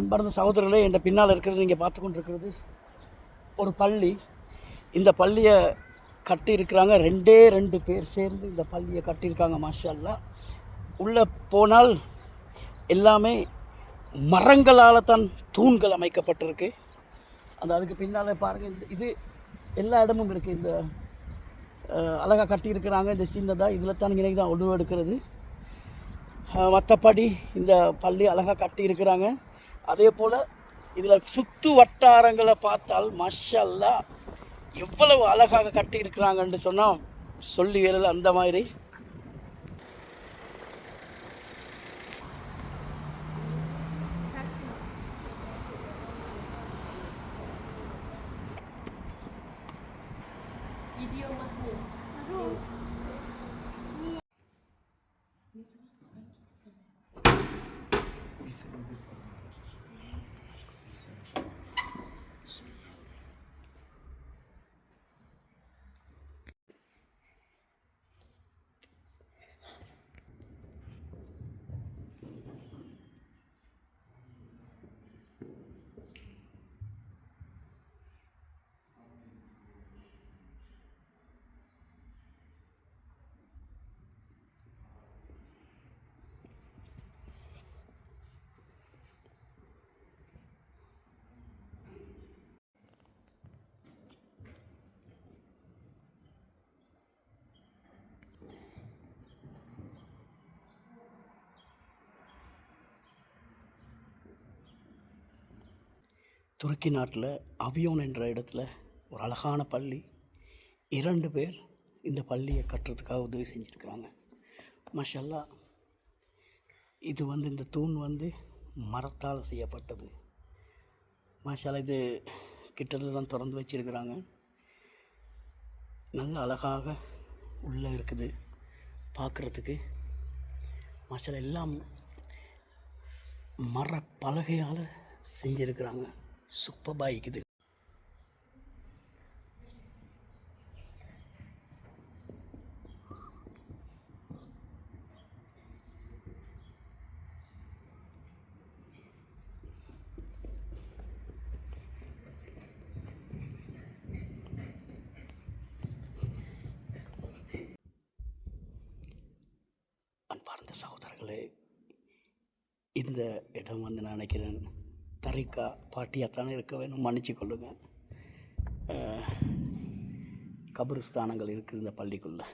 அன்பார்ந்த சகோதரர்களே என் பின்னால் இருக்கிறது நீங்கள் பார்த்து கொண்டிருக்கிறது ஒரு பள்ளி. இந்த பள்ளியை கட்டியிருக்கிறாங்க ரெண்டே ரெண்டு பேர் சேர்ந்து இந்த பள்ளியை கட்டியிருக்காங்க மாஷல்லா உள்ளே போனால் எல்லாமே மரங்களால் தான் தூண்கள் அமைக்கப்பட்டிருக்கு. அந்த அதுக்கு பின்னால் பாருங்கள் இந்த இது எல்லா இடமும் இருக்குது இந்த அழகாக கட்டியிருக்கிறாங்க இந்த சின்னதாக இதில் தான் இன்றைக்கி தான் உணவு எடுக்கிறது. மற்றபடி இந்த பள்ளி அழகாக கட்டியிருக்கிறாங்க. அதே போல் இதில் சுற்று வட்டாரங்களை பார்த்தால் மஷல்லா எவ்வளவு அழகாக கட்டியிருக்கிறாங்கன்னு சொன்னால் சொல்லி வேறல அந்த மாதிரி. துருக்கி நாட்டில் அவியோன் என்ற இடத்துல ஒரு அழகான பள்ளி. இரண்டு பேர் இந்த பள்ளியை கட்டுறதுக்காக உதவி செஞ்சுருக்கிறாங்க. மஷல்லா இது வந்து இந்த தூண் வந்து மரத்தால் செய்யப்பட்டது. மஷாலா இது கிட்டத்தில் தான் திறந்து வச்சிருக்கிறாங்க. நல்ல அழகாக உள்ளே இருக்குது பார்க்குறதுக்கு. மஷாலா எல்லாம் மர பலகையால் செஞ்சுருக்கிறாங்க. சூப்பராக இருக்குது அன்பார்ந்த சகோதரர்களே இந்த இடம் வந்து நான் நினைக்கிறேன் தரிக்கா பாட்டியாக தானே இருக்க வேணும் மன்னிச்சு கொள்ளுங்கள் கபிரஸ்தானங்கள் இருக்குது இந்த பள்ளிக்குள்ளே.